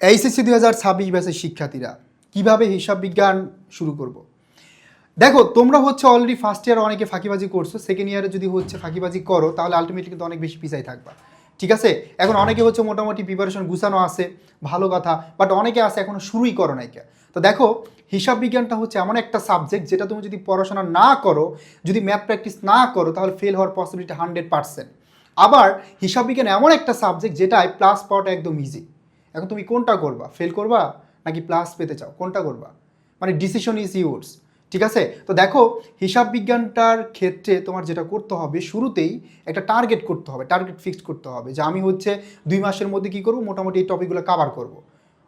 HSC দুই হাজার ছাব্বিশ ব্যাচের শিক্ষার্থীরা কীভাবে হিসাব বিজ্ঞান শুরু করব? দেখো, তোমরা হচ্ছে অলরেডি ফার্স্ট ইয়ার অনেকে ফাঁকিবাজি করছ সেকেন্ড ইয়ারে যদি হচ্ছে ফাঁকিবাজি করো, তাহলে আলটিমেটলি কিন্তু অনেক বেশি পিছাই থাকবা। ঠিক আছে? এখন অনেকে হচ্ছে মোটামুটি প্রিপারেশন গুছানো আছে, ভালো কথা বাট অনেকে আছে এখনও শুরুই করো নাই কে। তো দেখো, হিসাব বিজ্ঞানটা হচ্ছে এমন একটা সাবজেক্ট যেটা তুমি যদি পড়াশোনা না করো, যদি ম্যাথ প্র্যাকটিস না করো, তাহলে ফেল হওয়ার পসিবিলিটি হান্ড্রেড পার্সেন্ট আবার হিসাব বিজ্ঞান এমন একটা সাবজেক্ট যেটায় প্লাস পাওয়াটা একদম ইজি এখন তুমি কোনটা করবা? ফেল করবা নাকি প্লাস পেতে চাও? কোনটা করবা? মানে ডিসিশন ইজ ইউর্স ঠিক আছে? তো দেখো, হিসাব বিজ্ঞানটার ক্ষেত্রে তোমার যেটা করতে হবে, শুরুতেই একটা টার্গেট করতে হবে টার্গেট ফিক্সড করতে হবে যে আমি হচ্ছে দুই মাসের মধ্যে কি করব? মোটামুটি এই টপিকগুলো কাভার করব।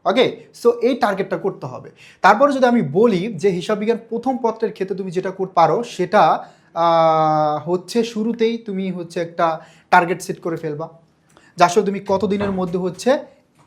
ওকে সো এই টার্গেটটা করতে হবে। তারপরে যদি আমি বলি যে হিসাব বিজ্ঞান প্রথম পত্রের ক্ষেত্রে তুমি যেটা করতে পারো, সেটা হচ্ছে শুরুতেই তুমি হচ্ছে একটা টার্গেট সেট করে ফেলবা। যা তুমি কতদিনের মধ্যে হচ্ছে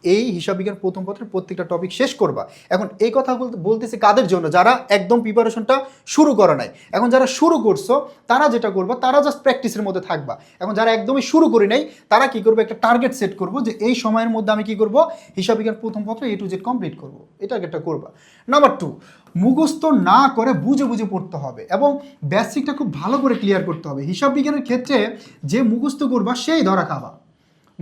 এই হিসাব বিজ্ঞান প্রথম পত্রের প্রত্যেকটা টপিক শেষ করবা। এখন এই কথা বলতে বলতেছি কাদের জন্য? যারা একদম প্রিপারেশনটা শুরু করে নাই। এখন যারা শুরু করছ, তারা যেটা করব, তারা জাস্ট প্র্যাকটিসের মধ্যে থাকবা। এখন যারা একদমই শুরু করি নাই, তারা কি করবে? একটা টার্গেট সেট করব যে এই সময়ের মধ্যে আমি কি করব? হিসাব বিজ্ঞান প্রথম পত্র এ টু জেড কমপ্লিট করব। এই টার্গেটটা করবা। নাম্বার টু মুখস্থ না করে বুঝে বুঝে পড়তে হবে এবং বেসিকটা খুব ভালো করে ক্লিয়ার করতে হবে। হিসাব বিজ্ঞানের ক্ষেত্রে যে মুখস্থ করবা, সেই ধরা খাবা।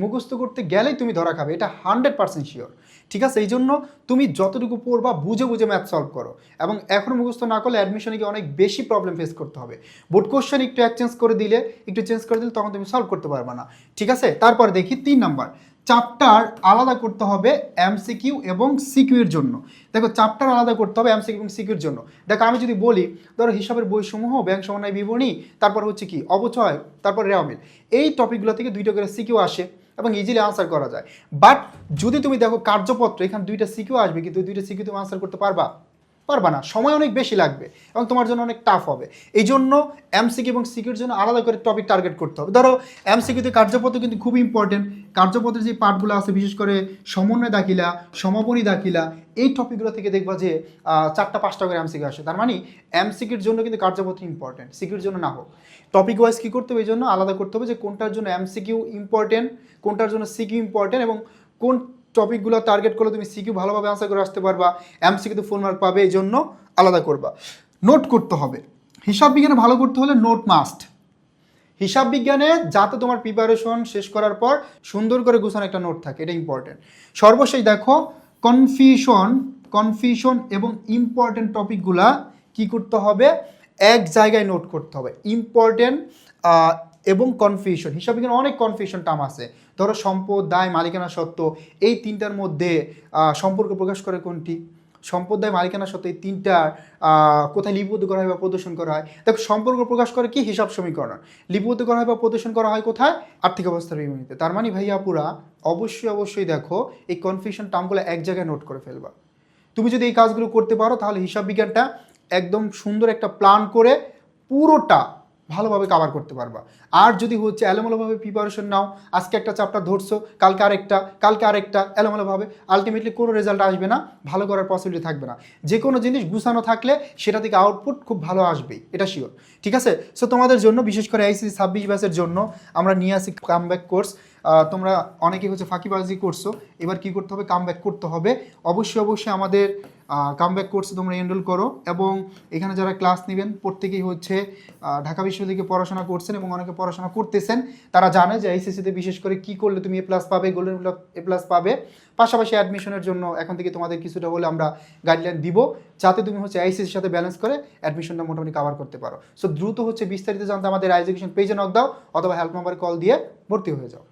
মুখস্থ করতে গেলেই তুমি ধরা খাবে, এটা হান্ড্রেড পার্সেন্ট শিওর ঠিক আছে? এই জন্য তুমি যতটুকু পড়বা, বুঝে বুঝে ম্যাথ সলভ করো। এবং এখন মুখস্থ না করলে অ্যাডমিশনে গিয়ে অনেক বেশি প্রবলেম ফেস করতে হবে। বোর্ড কোশ্চেন একটু এক্সচেঞ্জ করে দিলে, একটু চেঞ্জ করে দিলে তখন তুমি সলভ করতে পারবে না। ঠিক আছে? তারপর দেখি তিন নাম্বার চাপ্টার আলাদা করতে হবে এমসিকিউ এবং সিকিউ এর জন্য। দেখো চাপ্টার আলাদা করতে হবে এমসিকিউ এবং সিকিউর জন্য। দেখো, আমি যদি বলি, ধরো হিসাবের বইসমূহ ব্যাংক সমন্বয় বিবরণী, তারপর হচ্ছে কি? অবচয়, তারপর রেওয়ামিল এই টপিকগুলো থেকে দুইটা করে সিকিউ আসে। এবং ইজিলি আনসার করা যায়। বাট যদি তুমি দেখো কার্যপত্র, এখানে দুইটা সিকিউ আসবে, কিন্তু দুইটা সিকিউ তুমি আনসার করতে পারবা? পারবা না, সময় অনেক বেশি লাগবে এবং তোমার জন্য অনেক টাফ হবে। এই জন্য এমসিকিউ এবং সিকিউর জন্য আলাদা করে টপিক টার্গেট করতে হবে। ধরো এমসিকিউতে কার্যপত্র কিন্তু খুব ইম্পর্টেন্ট কার্যপত্রের যে পার্টগুলো আছে, বিশেষ করে সমন্বয় দাখিলা, সমাপনী দাখিলা, এই টপিকগুলো থেকে দেখবা যে চারটা পাঁচটা করে এমসিকিউ আসে। তার মানে এমসিকিউর জন্য কিন্তু কার্যপত্র ইম্পর্টেন্ট সিকিউর জন্য না হোক। টপিক ওয়াইজ কী করতে হবে? এই জন্য আলাদা করতে হবে যে কোনটার জন্য এমসিকিউ ইম্পর্টেন্ট কোনটার জন্য সিকিউ ইম্পর্টেন্ট এবং কোন টপিকগুলো টার্গেট করলে তুমি সিকিউ ভালোভাবে আনসার করে আসতে পারবা এমসিকিউতে ফুল মার্ক পাবে, এই জন্য আলাদা করবা। নোট করতে হবে। হিসাব বিজ্ঞানে ভালো করতে হলে নোট মাস্ট হিসাব বিজ্ঞানে যাতে তোমার প্রিপারেশন শেষ করার পর সুন্দর করে গুছানো একটা নোট থাকে, এটা ইম্পর্টেন্ট সর্বশেষ দেখো কনফিউশন কনফিউশন এবং ইম্পর্টেন্ট টপিকগুলা কি করতে হবে? এক জায়গায় নোট করতে হবে। ইম্পর্টেন্ট এবং কনফিউশন হিসাব বিজ্ঞানে অনেক কনফিউশন টার্ম আছে। ধরো সম্পদ, দায়, মালিকানা সত্ত্ব এই তিনটার মধ্যে সম্পর্ক প্রকাশ করে কোনটি? সম্পদ, দায়, মালিকানা সত্ত্ব এই তিনটার কোথায় লিপিবদ্ধ করা হয় বা প্রদর্শন করা হয়? দেখো, সম্পর্ক প্রকাশ করে কি? হিসাব সমীকরণ। লিপিবদ্ধ করা হয় বা প্রদর্শন করা হয় কোথায়? আর্থিক অবস্থার বিবরণীতে তার মানে ভাইয়া পুরা, অবশ্যই অবশ্যই দেখো, এই কনফিউশন টার্মগুলো এক জায়গায় নোট করে ফেলবা। তুমি যদি এই কাজগুলো করতে পারো, তাহলে হিসাব বিজ্ঞানটা একদম সুন্দর একটা প্ল্যান করে পুরোটা ভালোভাবে কাভার করতে পারবা। আর যদি হচ্ছে এলোমেলোভাবে প্রিপারেশন নাও, আজকে একটা চ্যাপ্টার ধরছো, কালকে আরেকটা কালকে আরেকটা, এলোমেলোভাবে আলটিমেটলি কোনো রেজাল্ট আসবে না, ভালো করার পসিবিলিটি থাকবে না। যে কোনো জিনিস গুছানো থাকলে সেটা থেকে আউটপুট খুব ভালো আসবেই, এটা শিওর ঠিক আছে? সো তোমাদের জন্য, বিশেষ করে আইসিসি ছাব্বিশ ব্যাচের জন্য, আমরা নিয়ে আসি কামব্যাক কোর্স তোমরা অনেকে হচ্ছে ফাঁকিবাজি করছ। এবার কি করতে হবে? কামব্যাক করতে হবে। অবশ্যই অবশ্যই আমাদের কাম ব্যাক কোর্সে তোমরা এনরোল করো এবং এখানে যারা ক্লাস নেবেন, প্রত্যেকেই হচ্ছে ঢাকা বিশ্ববিদ্যালয় পড়াশোনা করছেন এবং অনেকে পড়াশোনা করতেছেন, তারা জানে যে এইচএসসিতে বিশেষ করে কি করলে তুমি এ প্লাস পাবে গোল্ডেন এ প্লাস পাবে। পাশাপাশি অ্যাডমিশনের জন্য এখন থেকে তোমাদের কিছুটা হলে আমরা গাইডলাইন দিব, যাতে তুমি হচ্ছে আইসিসির সাথে ব্যালেন্স করে অ্যাডমিশনটা মোটামুটি কভার করতে পারো। সো দ্রুত হচ্ছে বিস্তারিত জানতে আমাদের এডুকেশন পেজে নক দাও অথবা হেল্প নাম্বারে কল দিয়ে ভর্তি হয়ে যাও।